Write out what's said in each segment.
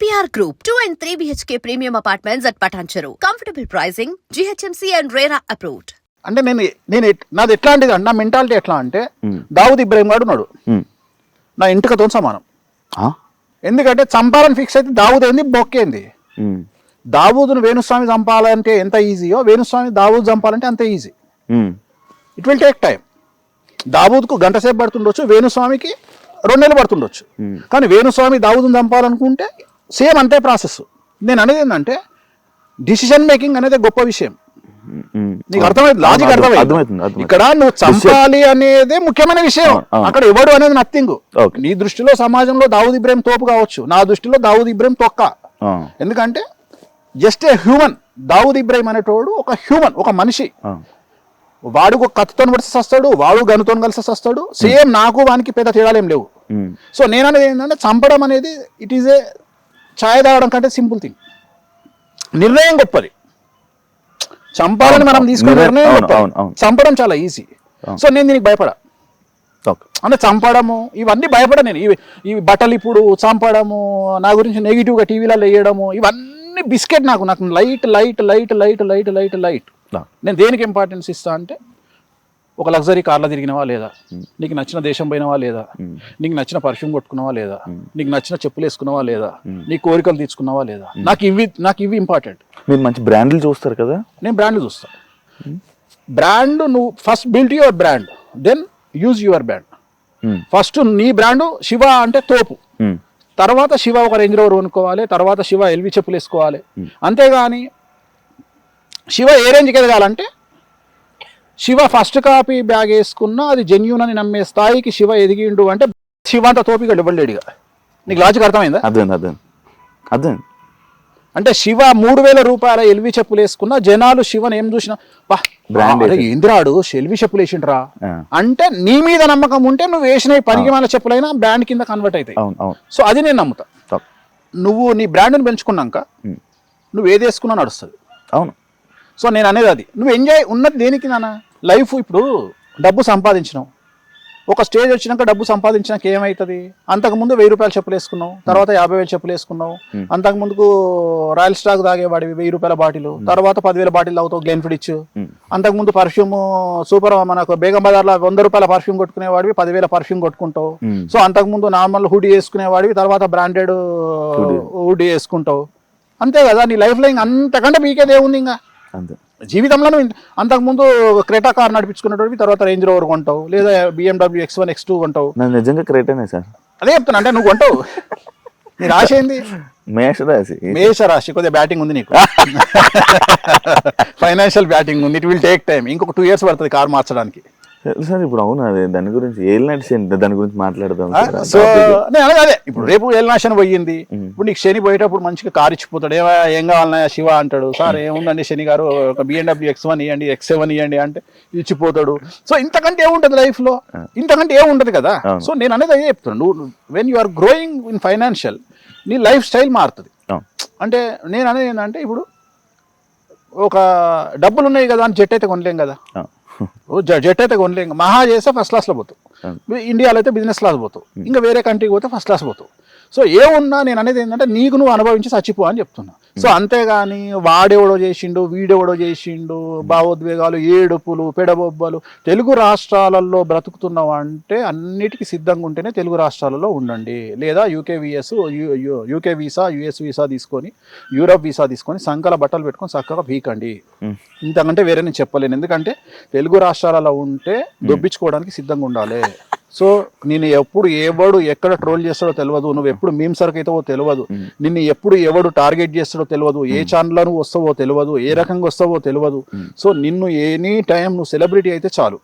APR Group, 2 and 3 BHK premium apartments at Patancheru. Comfortable pricing, GHMC and RERA approved. అంటే నేను నేను నాది ఎట్లాంటిది అంటే నా మెంటాలిటీ ఎట్లా అంటే మ్మ్. దావుద్ ఇబ్రాహిం గారు ఉన్నాడు ఉమ్. నా ఇంటికతో సమానం ఆ? ఎందుకంటే చంపాలని ఫిక్స్ అయితే దావుద్ ఏంది బొక్కేంది ఉమ్. దావూదును వేణుస్వామి చంపాలంటే ఎంత ఈజీయో వేణుస్వామి దావూద్ చంపాలంటే అంతే easy. It will take time దావూద్కు గంట సేపు పడుతుండొచ్చు వేణుస్వామికి రెండు నెలలు పడుతుండొచ్చు Hmm. కానీ వేణుస్వామి దావూదును చంపాలనుకుంటే సేమ్ అంతే ప్రాసెస్ నేను అనేది ఏంటంటే డిసిషన్ మేకింగ్ అనేది గొప్ప విషయం. నీకు అర్థమైంది లాజిక్ అర్థం- అర్థమైంది. ఇక్కడ నువ్వు చంపాలి అనేది ముఖ్యమైన విషయం. అక్కడ ఎవడు అనేది నథింగ్. నీ దృష్టిలో సమాజంలో దావూద్ ఇబ్రాహిం తోపు కావచ్చు నా దృష్టిలో దావూద్ ఇబ్రాహిం తొక్క. ఎందుకంటే just a human Dawood Ibrahim అనేటోడు ఒక హ్యూమన్ ఒక మనిషి. వాడు ఒక కత్తితో పడితే వస్తాడు వాడు గనుతో కలిసి వస్తాడు సేమ్ నాకు వానికి పెద్ద తేడాలు ఏం లేవు. సో నేను అనేది ఏంటంటే చంపడం అనేది ఇట్ ఈజ్ ఏ ఛాయ్ తాగడం కంటే సింపుల్ థింగ్. నిర్ణయం గొప్పది. చంపాలని మనం తీసుకునే నిర్ణయం-. చంపడం చాలా ఈజీ. సో నేను దీనికి భయపడా. ఓకే. అంటే చంపడము ఇవన్నీ భయపడ నేను. ఇవి ఇవి బట్టలు ఇప్పుడు చంపడము నా గురించి నెగిటివ్గా టీవీలలో వేయడము ఇవన్నీ బిస్కెట్ నాకు. నాకు light light light light light light light. నేను దేనికి ఇంపార్టెన్స్ ఇస్తా అంటే ఒక లగ్జరీ కార్లో తిరిగినవా లేదా? నీకు నచ్చిన దేశం పోయినవా లేదా? నీకు నచ్చిన పర్ఫ్యూమ్ కొట్టుకున్నావా లేదా? నీకు నచ్చిన చెప్పులు వేసుకున్నావా లేదా? నీ కోరికలు తీర్చుకున్నావా లేదా? నాకు ఇవి నాకు ఇవి ఇంపార్టెంట్ మీరు మంచి బ్రాండ్లు చూస్తారు కదా? నేను బ్రాండ్ చూస్తా. బ్రాండ్ నువ్వు first build your brand then use your brand. First నీ బ్రాండ్ శివ అంటే తోపు. తర్వాత శివ ఒక రేంజ్ రోవర్ కొనుక్కోవాలి తర్వాత శివ ఎల్వి చెప్పులు వేసుకోవాలి. అంతేగాని శివ ఏ రేంజ్కి ఎదగాలంటే శివ ఫస్ట్ కాపీ బ్యాగ్ వేసుకున్నా అది జెన్యున్ అని నమ్మే స్థాయికి శివ ఎదిగిండు అంటే శివ అంత తోపిగా ఇవ్వలేడుగా నీకు లాజిక్ అర్థమైందా? అర్థం అర్థం అర్థం అంటే శివ మూడు వేల రూపాయల ఎల్వి చెప్పులు వేసుకున్న జనాలు శివని ఏం చూసినా "వా, Brand అరే ఏందిరాడు ఎల్వి చెప్పులు వేసిండ్రా. అంటే నీ మీద నమ్మకం ఉంటే నువ్వు వేసిన పనికి మన చెప్పులైనా బ్రాండ్ కింద కన్వర్ట్ అవుతాయి. సో అది నేను నమ్ముతా. నువ్వు నీ బ్రాండ్ని పెంచుకున్నాక. నువ్వు ఏది వేసుకున్నా నడుస్తుంది. అవును. సో నేను అనేది అది. నువ్వు ఎంజాయ్ ఉన్నది దేనికి నాన్న? లైఫ్ ఇప్పుడు డబ్బు సంపాదించినావు ఒక స్టేజ్ వచ్చినాక డబ్బు సంపాదించినాక ఏమవుతుంది అంతకుముందు వెయ్యి రూపాయలు చెప్పులు వేసుకున్నావు తర్వాత యాభై వేలు చెప్పులు వేసుకున్నావు అంతకు ముందుకు రాయల్ స్టాక్ తాగేవాడివి వెయ్యి రూపాయల బాటిల్. తర్వాత పదివేల బాటిల్ తాగుతావు గ్లెన్ ఫిడిచ్. అంతకుముందు పర్ఫ్యూమ్ సూపర్ మనకు బేగం బజార్లో వంద రూపాయల పర్ఫ్యూమ్ కొట్టుకునేవాడివి పదివేల పర్ఫ్యూమ్ కొట్టుకుంటావు. సో అంతకుముందు నార్మల్ హుడీ వేసుకునేవాడివి తర్వాత బ్రాండెడ్ హుడీ. వేసుకుంటావు. అంతే కదా నీ లైఫ్లో ఇంక అంతకంటే మీకేది ఏముంది ఇంకా. అంతే. జీవితంలో అంతకుముందు క్రెటా కార్ నడిపించుకునేటోడివి తర్వాత రేంజ్ రోవర్ కొంటావు లేదా BMW X one X two కొంటావు. నాకు నిజంగా క్రేటనే సార్? అదే చెప్తున్నా అంటే నువ్వు కొంటావు. నీ రాశి ఏంది? మేషరాశి. మేష రాశి కొద్దిగా బ్యాటింగ్ ఉంది నీకు. ఫైనాన్షియల్ బ్యాటింగ్ ఉంది ఇట్ విల్ టేక్ టైం ఇంకొక టూ ఇయర్స్ పడుతుంది కార్ మార్చడానికి. సార్ ఇప్పుడు అవును? అదే దాని గురించి ఏలినాటి దాని గురించి మాట్లాడదాం సో. నేను అదే ఇప్పుడు రేపు ఏలనాశనం పోయింది. ఇప్పుడు నీకు శని పోయేటప్పుడు మంచిగా కార్ ఇచ్చిపోతాడు. ఏమా ఏం కావాలన్నా శివ అంటాడు. సార్ ఏముందండి శని గారు? ఒక బిఎండబ్ల్యూ ఎక్స్ వన్ ఇవ్వండి ఎక్స్ సెవెన్ ఇవ్వండి అంటే ఇచ్చిపోతాడు. సో ఇంతకంటే ఏముంటది లైఫ్లో? ఇంతకంటే ఏముంటది కదా. సో నేను అనేది అదే చెప్తున్నాను నువ్వు when you are growing in financial నీ లైఫ్ స్టైల్ మారుతుంది. అంటే నేను అనేది ఏంటంటే ఇప్పుడు ఒక డబ్బులు ఉన్నాయి కదా అని జెట్ అయితే కొనలేం కదా? జెట్ అయితే కొనలేం మహా చేస్తే ఫస్ట్ క్లాస్లో పోతావు. ఇండియాలో అయితే బిజినెస్ క్లాస్ పోతావు. ఇంకా వేరే కంట్రీకి పోతే ఫస్ట్ క్లాస్ పోతావు. సో ఏమున్నా నేను అనేది ఏంటంటే నీకు నువ్వు అనుభవించి చచ్చిపో అని చెప్తున్నా. సో అంతేగాని వాడెవడో చేసిండు వీడెవడో చేసిండు భావోద్వేగాలు ఏడుపులు పెడబొబ్బలు తెలుగు రాష్ట్రాలలో బ్రతుకుతున్నావు అంటే అన్నిటికీ సిద్ధంగా ఉంటేనే తెలుగు రాష్ట్రాలలో ఉండండి. లేదా UK VS UK visa US visa తీసుకొని యూరప్ వీసా తీసుకొని సంకల బట్టలు పెట్టుకొని చక్కగా పీకండి. ఉమ్. ఇంతకంటే వేరే నేను చెప్పలేను. ఎందుకంటే తెలుగు రాష్ట్రాలలో ఉంటే దొబ్బించుకోవడానికి సిద్ధంగా ఉండాలి. సో నేను ఎప్పుడు ఎవడు ఎక్కడ ట్రోల్ చేస్తాడో తెలియదు నువ్వు ఎప్పుడు మీమ్ సరుకు అవుతావో తెలియదు నిన్ను ఎప్పుడు ఎవడు టార్గెట్ చేస్తాడో తెలియదు ఏ ఛానల్లో నువ్వు వస్తావో తెలియదు ఏ రకంగా వస్తావో తెలియదు సో నిన్ను ఎనీ టైం నువ్వు సెలబ్రిటీ అయితే చాలు.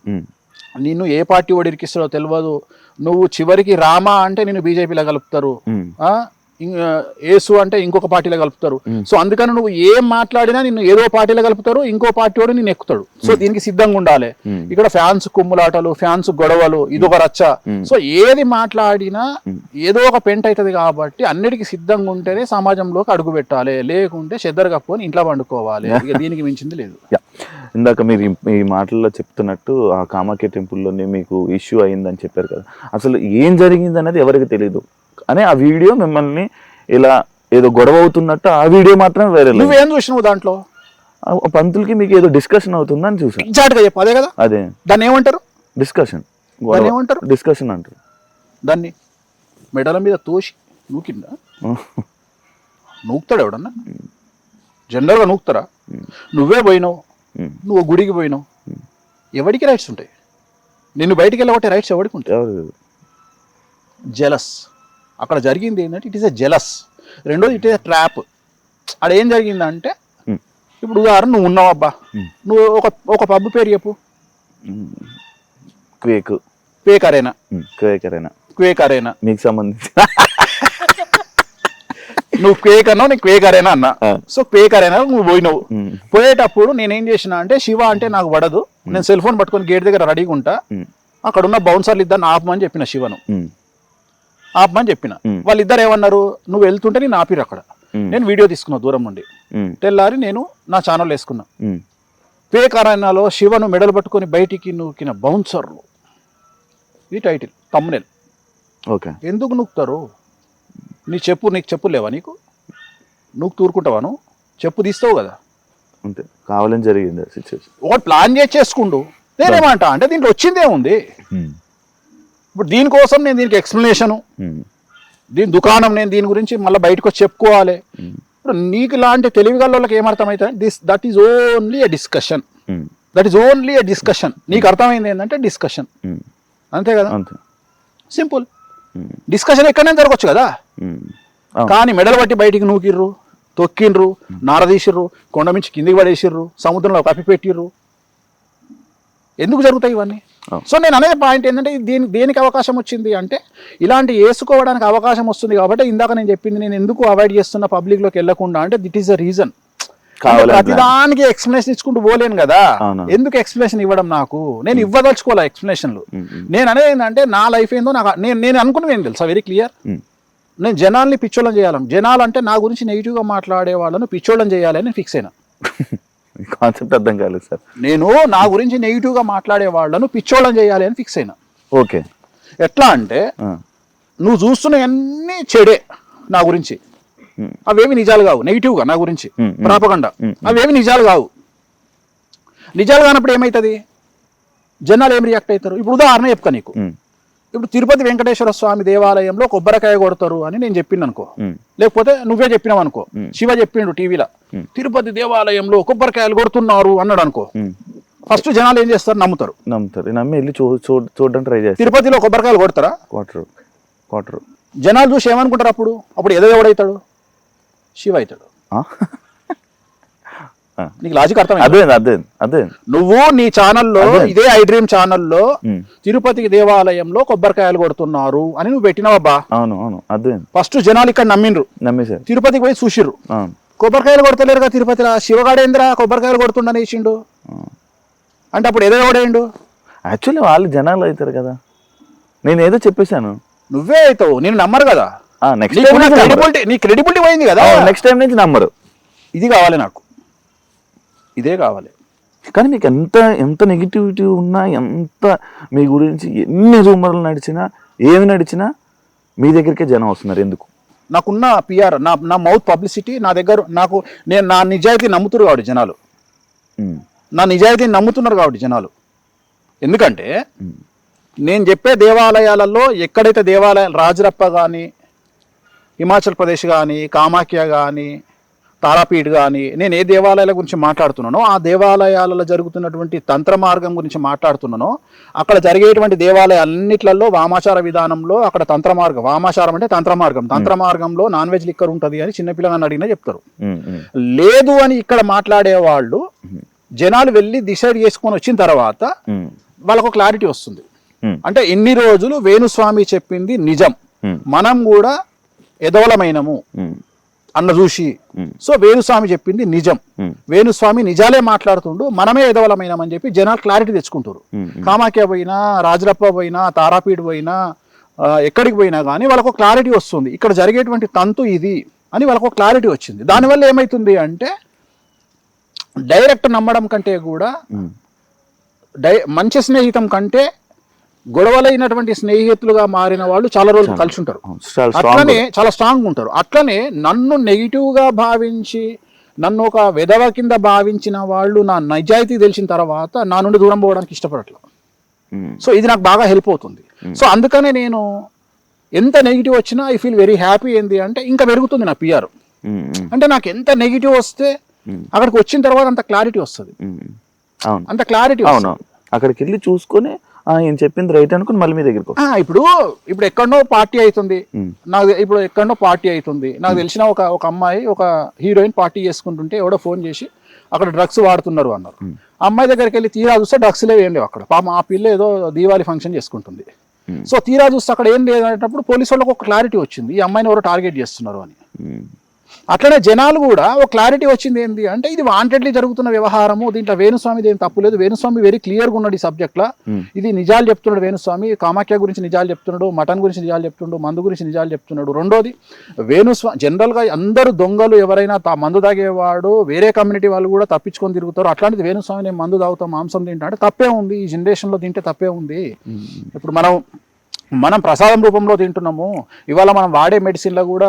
నిన్ను ఏ పార్టీ వాడు ఇరికిస్తాడో తెలియదు నువ్వు చివరికి రామా అంటే నేను బీజేపీలో కలుపుతారు. ఏసు అంటే ఇంకొక పార్టీలో కలుపుతారు. సో అందుకని నువ్వు ఏం మాట్లాడినా నిన్ను ఏదో పార్టీలో కలుపుతారు ఇంకో పార్టీ వాడు నేను ఎక్కుతాడు. సో దీనికి సిద్ధంగా ఉండాలి. ఇక్కడ ఫ్యాన్స్ కుమ్ములాటలు ఫ్యాన్స్ గొడవలు ఇదొక రచ్చ. సో ఏది మాట్లాడినా ఏదో ఒక పెంట్ అవుతుంది కాబట్టి అన్నిటికీ సిద్ధంగా ఉంటేనే సమాజంలోకి అడుగు పెట్టాలి. లేకుంటే చెద్దరు కప్పుకొని ఇంట్లో పండుకోవాలి. ఇక దీనికి మించింది లేదు. ఇందాక మీరు ఈ- ఈ మాటల్లో చెప్తున్నట్టు ఆ కామాఖ్య టెంపుల్లోనే మీకు ఇష్యూ అయిందని చెప్పారు కదా. అసలు ఏం జరిగింది అనేది ఎవరికి తెలియదు అని ఆ వీడియో మిమ్మల్ని ఇలా ఏదో గొడవ అవుతున్నట్టు ఆ వీడియో మాత్రం వేరే నువ్వేం చూసినావు దాంట్లో? పంతులకి మీకు ఏదో డిస్కషన్ అవుతుందని చూసాను ఎగ్జాక్ట్గా చెప్పు అదే కదా? అదే. దాన్ని ఏమంటారు? డిస్కషన్ దాన్ని ఏమంటారు? డిస్కషన్ అంటారు. దాన్ని మెడల మీద తోసి నూకిందా? నూకుతాడు ఎవడన్నా? జనరల్గా నూకుతారా? నువ్వే పోయినావు. నువ్వు గుడికి పోయినావు. ఎవరికి రైట్స్ ఉంటాయి? నిన్ను బయటికి వెళ్ళగొట్టే రైట్స్ ఎవరికి ఉంటాయి? జెలస్ అక్కడ జరిగింది ఏంటంటే ఇట్ ఈస్ ఎ జెలస్ రెండోది ఇట్ ఈస్ ఎ ట్రాప్ అక్కడ ఏం జరిగిందంటే. ఇప్పుడు ఉదాహరణ నువ్వు ఉన్నావు అబ్బా. నువ్వు ఒక ఒక పబ్బు పేరు చెప్పు. Quake. Quake Arena? Quake Arena? Quake Arena? మీకు సంబంధించి. నువ్వు క్వేక్ అన్నావు నేను క్వేక్ అరేనా అన్నా. సో క్వేక్ అరేనా నువ్వు పోయినావు. పోయేటప్పుడు నేనేం చేసిన అంటే శివ అంటే నాకు పడదు. నేను సెల్ ఫోన్ పట్టుకొని గేట్ దగ్గర రెడీగా ఉంటా. అక్కడ ఉన్న బౌన్సర్లు ఇద్దరు ఆపమని చెప్పిన శివను. ఆపమని చెప్పిన. వాళ్ళిద్దరు ఏమన్నారు? నువ్వు వెళ్తుంటే నేను ఆపిరు అక్కడ. నేను వీడియో తీసుకున్నా దూరం నుండి. తెల్లారి నేను నా ఛానల్ వేసుకున్నా. అరణ్యాలో శివను మెడలు పట్టుకొని బయటికి నూకిన బౌన్సర్లు ఇది టైటిల్ తమ్మునేల్ ఓకే. ఎందుకు నూకుతారు? నీ చెప్పు నీకు చెప్పు లేవా నీకు? నువ్వు? తూరుకుంటావాను చెప్పు తీస్తావు కదా. అంతే. కావాలని జరిగింది సిచ్యువేషన్ ఒకటి ప్లాన్ చేసి చేసుకుండు. నేనేమంట? అంటే దీంట్లో వచ్చిందే ఉంది. ఇప్పుడు దీనికోసం నేను దీనికి ఎక్స్ప్లెనేషను. దీని దుకాణం నేను దీని గురించి మళ్ళీ బయటకు వచ్చి చెప్పుకోవాలి. ఇప్పుడు నీకు లాంటి తెలివిగల వాళ్ళకి ఏమర్థమవుతుంది this that is only a discussion that is only a discussion నీకు అర్థమైంది ఏంటంటే డిస్కషన్ అంతే కదా? సింపుల్ డిస్కషన్ ఎక్కడైనా జరగచ్చు కదా. కానీ మెడలు పట్టి బయటికి నూకిర్రు తొక్కిండ్రు నారదీసిర్రు కొండ మించి కిందికి పడేసిర్రు సముద్రంలో కప్పిపెట్టిర్రు ఎందుకు జరుగుతాయి ఇవన్నీ. సో నేను అనేది పాయింట్ ఏంటంటే దేని దేనికి అవకాశం వచ్చింది అంటే ఇలాంటి వేసుకోవడానికి అవకాశం వస్తుంది కాబట్టి ఇందాక నేను చెప్పింది నేను ఎందుకు అవాయిడ్ చేస్తున్న పబ్లిక్లోకి వెళ్ళకుండా అంటే దిట్ ఈస్ ద రీజన్ ప్రతిదానికి ఎక్స్ప్లెనేషన్ ఇచ్చుకుంటూ పోలేను కదా. ఎందుకు ఎక్స్ప్లెనేషన్ ఇవ్వడం నాకు? నేను ఇవ్వదలుచుకోలే ఎక్స్ప్లెనేషన్లు నేను అనేది ఏంటంటే నా లైఫ్ ఏందో నాకు నేను నేను అనుకున్నది ఏం తెలుసా? Very clear. నేను జనాల్ని పిచ్చోళ్ళని చేయాలని జనాలు అంటే నా గురించి నెగిటివ్గా మాట్లాడే వాళ్ళను పిచ్చోళ్ళని చేయాలని ఫిక్స్ అయినా. కాన్సెప్ట్ అర్థం కాలేదు సార్. నేను నా గురించి నెగిటివ్గా మాట్లాడే వాళ్ళను పిచ్చోళ్ళని చేయాలి అని ఫిక్స్ అయినా. ఓకే. ఎట్లా అంటే. నువ్వు చూస్తున్నవన్నీ చెడే నా గురించి. అవేమి నిజాలు కావు నెగిటివ్గా నా గురించి. ఉమ్, అవేమి నిజాలు కావు. నిజాలు కానప్పుడు ఏమవుతుంది జనాలు ఏం రియాక్ట్ అవుతారు? ఇప్పుడు ఉదాహరణ చెప్తా నీకు. ఇప్పుడు తిరుపతి వెంకటేశ్వర స్వామి దేవాలయంలో కొబ్బరికాయ కొడతారు అని నేను చెప్పింది అనుకో లేకపోతే నువ్వే చెప్పినావు అనుకో. శివ చెప్పిండు టీవీలో. తిరుపతి దేవాలయంలో కొబ్బరికాయలు కొడుతున్నారు అన్నాడు అనుకో. ఫస్ట్ జనాలు ఏం చేస్తారు? నమ్ముతారు. నమ్ముతారు. నమ్మి వెళ్ళి చూడడానికి ట్రై చేస్తారు. తిరుపతిలో కొబ్బరికాయలు కొడతారా? క్వార్టర్ క్వార్టర్ జనాలు చూసి ఏమనుకుంటారు అప్పుడు? అప్పుడు ఎదో ఎవడవుతాడు శివ అవుతాడు నీకు లాజిక్ అర్థమైంది? అదే అదే అదే నువ్వు నీ ఛానల్లో. ఇదే ఐ డ్రీమ్ ఛానల్లో ఉమ్. తిరుపతి దేవాలయంలో కొబ్బరికాయలు కొడుతున్నారు అని నువ్వు పెట్టినావబ్బా అవును అవును అదే ఫస్ట్ జనాలు ఇక్కడ నమ్మిండ్రు. నమ్మేశారు. తిరుపతికి పోయి చూసిర్రు. కొబ్బరికాయలు కొడతలేరుగా తిరుపతిలో. శివగాడేంద్ర కొబ్బరికాయలు కొడుతుండని ఇచ్చిండు అంటే అప్పుడు ఏదో ఎవడేండు యాక్చువల్లీ వాళ్ళు జనాలు అవుతారు కదా. నేను ఏదో చెప్పేశాను. నువ్వే అవుతావు నేను నమ్మరు కదా. నెక్స్ట్ నీకు టైం క్రెడిబిలిటీ నీ క్రెడిబిలిటీ పోయింది కదా. నెక్స్ట్ టైం నుంచి నమ్మరు. ఇది కావాలి నాకు. ఇదే కావాలి. కానీ మీకు ఎంత ఎంత నెగిటివిటీ ఉన్నా ఎంత మీ గురించి ఎన్ని రూమర్లు నడిచినా ఏమి నడిచినా మీ దగ్గరికే జనం వస్తున్నారు ఎందుకు? నాకున్న పిఆర్ నా నా మౌత్ పబ్లిసిటీ నా దగ్గర నాకు నేను నా నిజాయితీ నమ్ముతున్నారు కాబట్టి జనాలు. నా నిజాయితీని నమ్ముతున్నారు కాబట్టి జనాలు. ఎందుకంటే నేను చెప్పే దేవాలయాలలో ఎక్కడైతే దేవాలయాలు రాజరప్ప కానీ హిమాచల్ ప్రదేశ్ కానీ కామాఖ్య కానీ తారాపీఠ్ కానీ నేను ఏ దేవాలయాల గురించి మాట్లాడుతున్నానో ఆ దేవాలయాలలో జరుగుతున్నటువంటి తంత్ర మార్గం గురించి మాట్లాడుతున్నానో అక్కడ జరిగేటువంటి దేవాలయాలన్నిట్లలో వామాచార విధానంలో అక్కడ తంత్ర మార్గం వామాచారం అంటే తంత్ర మార్గం తంత్ర మార్గంలో నాన్ వెజ్ లిక్కర్ ఉంటుంది అని చిన్నపిల్లగాని అడిగినా చెప్తారు. లేదు అని ఇక్కడ మాట్లాడే వాళ్ళు జనాలు వెళ్ళి డిసైడ్ చేసుకొని వచ్చిన తర్వాత వాళ్ళకు క్లారిటీ వస్తుంది. అంటే ఇన్ని రోజులు వేణుస్వామి చెప్పింది నిజం. మనం కూడా ఎదవలమైనము. అన్న చూసి సో వేణుస్వామి చెప్పింది నిజం. వేణుస్వామి నిజాలే మాట్లాడుతుండు మనమే ఎదవలమైనమని చెప్పి జనాలు క్లారిటీ తెచ్చుకుంటారు కామాఖ్య పోయినా రాజరప్ప పోయినా తారాపీఠ పోయినా ఎక్కడికి పోయినా కానీ వాళ్ళకు క్లారిటీ వస్తుంది. ఇక్కడ జరిగేటువంటి తంతు ఇది అని వాళ్ళకు క్లారిటీ వచ్చింది. దానివల్ల ఏమైతుంది అంటే డైరెక్ట్ నమ్మడం కంటే కూడా డై మంచి స్నేహితం కంటే గొడవలైనటువంటి స్నేహితులుగా మారిన వాళ్ళు చాలా రోజులు కలిసి ఉంటారు అట్లనే చాలా స్ట్రాంగ్ ఉంటారు. అట్లనే నన్ను నెగిటివ్గా భావించి నన్ను ఒక విధవ కింద భావించిన వాళ్ళు నా నిజాయితీ తెలిసిన తర్వాత నా నుండి దూరం పోవడానికి ఇష్టపడట్లేదు ఉమ్, సో ఇది నాకు బాగా హెల్ప్ అవుతుంది. సో అందుకనే నేను ఎంత నెగిటివ్ వచ్చినా ఐ ఫీల్ వెరీ హ్యాపీ ఏంది అంటే ఇంకా పెరుగుతుంది నా పిఆర్ ఉమ్, అంటే నాకు ఎంత నెగిటివ్ వస్తే అక్కడికి వచ్చిన తర్వాత అంత క్లారిటీ వస్తుంది. అంత క్లారిటీ అవును. అక్కడికి వెళ్ళి చూసుకొని ఆ, ఈయన చెప్పింది రైట్ అనుకుని మళ్ళీ మీ దగ్గరికి. ఇప్పుడు ఇప్పుడు ఎక్కడో పార్టీ అవుతుంది నాకు ఇప్పుడు ఎక్కడో పార్టీ అవుతుంది నాకు తెలిసిన ఒక ఒక అమ్మాయి ఒక హీరోయిన్ పార్టీ చేసుకుంటుంటే ఎవడో ఫోన్ చేసి అక్కడ డ్రగ్స్ వాడుతున్నారు అన్నారు. అమ్మాయి దగ్గరికి వెళ్ళి తీరా చూస్తే డ్రగ్స్ లేవు ఏం లేవు అక్కడ. పాపం ఆ పిల్ల ఏదో దీవాలి ఫంక్షన్ చేసుకుంటుంది. సో తీరా చూస్తే అక్కడ ఏం లేదనేటప్పుడు పోలీసు వాళ్ళకి ఒక క్లారిటీ వచ్చింది. ఈ అమ్మాయిని ఎవరో టార్గెట్ చేస్తున్నారు అని. అట్లనే జనాలు కూడా ఒక క్లారిటీ వచ్చింది ఏంటి అంటే ఇది వాంటెడ్లీ జరుగుతున్న వ్యవహారము దీంట్లో వేణుస్వామిది ఏం తప్పు లేదు. వేణుస్వామి వెరీ క్లియర్గా ఉన్నాడు ఈ సబ్జెక్ట్లో. ఇది నిజాలు చెప్తున్నాడు వేణుస్వామి కామాఖ్య గురించి నిజాలు చెప్తున్నాడు మటన్ గురించి నిజాలు చెప్తున్నాడు మందు గురించి నిజాలు చెప్తున్నాడు. రెండోది వేణుస్వామి జనరల్గా అందరు దొంగలు ఎవరైనా తా మందు తాగేవాడు వేరే కమ్యూనిటీ వాళ్ళు కూడా తప్పించుకొని తిరుగుతారు. అట్లాంటిది వేణుస్వామి నేను మందు తాగుతాం మాంసం తింటా అంటే తప్పే ఉంది. ఈ జనరేషన్లో తింటే తప్పే ఉంది. ఇప్పుడు మనం మనం ప్రసాదం రూపంలో తింటున్నాము. ఇవాళ మనం వాడే మెడిసిన్లో కూడా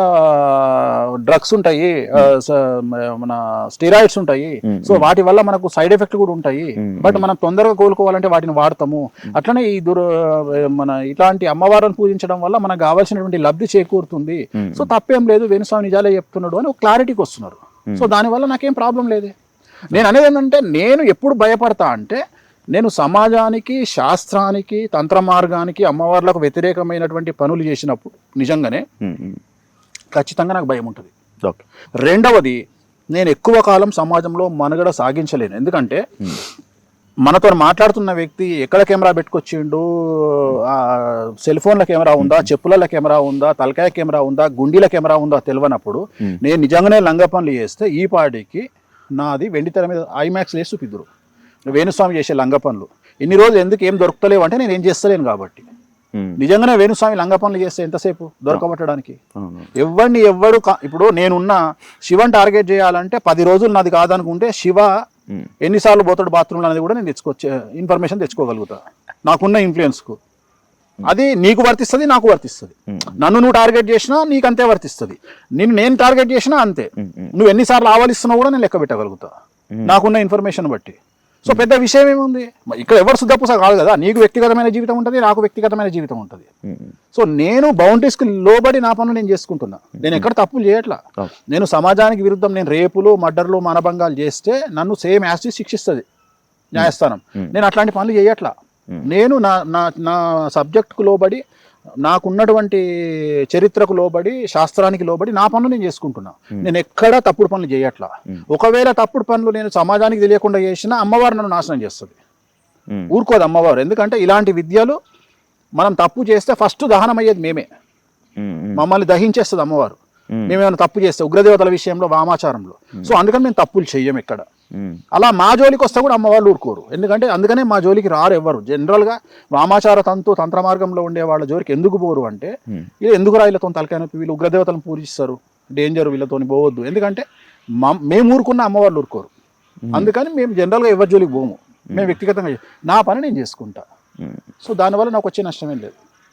డ్రగ్స్ ఉంటాయి. స- మన స్టెరాయిడ్స్ ఉంటాయి. సో వాటి వల్ల మనకు సైడ్ ఎఫెక్ట్ కూడా ఉంటాయి. బట్ మనం తొందరగా కోలుకోవాలంటే వాటిని వాడతాము. అట్లనే ఈ దుర మన ఇట్లాంటి అమ్మవారిని పూజించడం వల్ల మనకు కావాల్సినటువంటి లబ్ధి చేకూరుతుంది. సో తప్పేం లేదు వేణుస్వామి నిజాలే చెప్తున్నాడు అని ఒక క్లారిటీకి వస్తున్నారు. సో దానివల్ల నాకేం ప్రాబ్లం లేదు. నేను అనేది ఏంటంటే నేను ఎప్పుడు భయపడతా అంటే నేను సమాజానికి శాస్త్రానికి తంత్ర మార్గానికి అమ్మవార్లకు వ్యతిరేకమైనటువంటి పనులు చేసినప్పుడు నిజంగానే. ఖచ్చితంగా నాకు భయం ఉంటుంది. రెండవది నేను ఎక్కువ కాలం సమాజంలో మనుగడ సాగించలేను. ఎందుకంటే మనతో మాట్లాడుతున్న వ్యక్తి ఎక్కడ కెమెరా పెట్టుకొచ్చిండు? సెల్ ఫోన్ల కెమెరా ఉందా? చెప్పుల కెమెరా ఉందా? తలకాయ కెమెరా ఉందా? గుండీల కెమెరా ఉందా తెలియనప్పుడు నేను నిజంగానే లంగ పనులు చేస్తే ఈ పాటికి నాది వెండి తెర మీద ఐమాక్స్ వేసి చూపిద్దురు. వేణుస్వామి చేసే లంగ పనులు. ఇన్ని రోజులు ఎందుకు ఏం దొరుకుతలేవు అంటే నేను ఏం చేస్తలేను కాబట్టి. నిజంగానే వేణుస్వామి లంగ పనులు చేస్తే ఎంతసేపు దొరకబట్టడానికి? ఎవరిని ఎవ్వడు కా- ఇప్పుడు నేనున్న శివని టార్గెట్ చేయాలంటే పది రోజులు నాది కాదనుకుంటే శివ ఎన్నిసార్లు పోతాడు బాత్రూంలో అనేది కూడా నేను తెచ్చుకొచ్చే ఇన్ఫర్మేషన్ తెచ్చుకోగలుగుతా. నాకున్న ఇన్ఫ్లుయెన్స్కు అది నీకు వర్తిస్తుంది నాకు వర్తిస్తుంది. నన్ను నువ్వు టార్గెట్ చేసినా నీకు అంతే వర్తిస్తుంది. నిన్ను నేను టార్గెట్ చేసినా అంతే. నువ్వు ఎన్నిసార్లు ఆవలిస్తున్నావు కూడా నేను లెక్క పెట్టగలుగుతా. నాకున్న ఇన్ఫర్మేషన్ బట్టి. సో పెద్ద విషయం ఏముంది? ఇక్కడ ఎవరు శుద్ధపూస కాదు కదా. నీకు వ్యక్తిగతమైన జీవితం ఉంటుంది నాకు వ్యక్తిగతమైన జీవితం ఉంటుంది. సో నేను బౌండరీస్కి లోబడి నా పనులు నేను చేసుకుంటున్నా. నేను ఎక్కడ తప్పులు చేయట్లా. నేను సమాజానికి విరుద్ధం నేను రేపులు మర్డర్లు మానభంగాలు చేస్తే నన్ను సేమ్ యాస్టి శిక్షిస్తుంది. న్యాయస్థానం. నేను అట్లాంటి పనులు చేయట్లా. నేను నా నా నా సబ్జెక్టుకు లోబడి నాకున్నటువంటి చరిత్రకు లోబడి శాస్త్రానికి లోబడి నా పనులు నేను చేసుకుంటున్నా. నేను ఎక్కడా తప్పుడు పనులు చేయట్లా. ఒకవేళ తప్పుడు పనులు నేను సమాజానికి తెలియకుండా చేసినా అమ్మవారు నన్ను నాశనం చేస్తుంది. ఊరుకోదు అమ్మవారు. ఎందుకంటే ఇలాంటి విద్యలు మనం తప్పు చేస్తే ఫస్ట్ దహనం అయ్యేది మేమే మమ్మల్ని దహించేస్తుంది అమ్మవారు. మేమేమైనా తప్పు చేస్తే ఉగ్రదేవతల విషయంలో వామాచారంలో. సో అందుకని మేము తప్పులు చెయ్యం ఇక్కడ అలా మా జోలికి వస్తే కూడా అమ్మవాళ్ళు ఊరుకోరు. ఎందుకంటే అందుకనే మా జోలికి రారు ఎవ్వరు. జనరల్గా వామాచార తంతు తంత్ర మార్గంలో ఉండే వాళ్ళ జోలికి ఎందుకు పోరు అంటే. ఇది ఎందుకు రా వీళ్ళతో తలకాయ నొప్పి? వీళ్ళు ఉగ్రదేవతలను పూజిస్తారు. డేంజర్ వీళ్ళతో పోవద్దు. ఎందుకంటే మా- మేము ఊరుకున్న అమ్మవాళ్ళు ఊరుకోరు. అందుకని మేము జనరల్గా ఎవరి జోలికి పోము. మేము వ్యక్తిగతంగా నా పని నేను చేసుకుంటా. సో దానివల్ల నాకు వచ్చే నష్టమేం లేదు.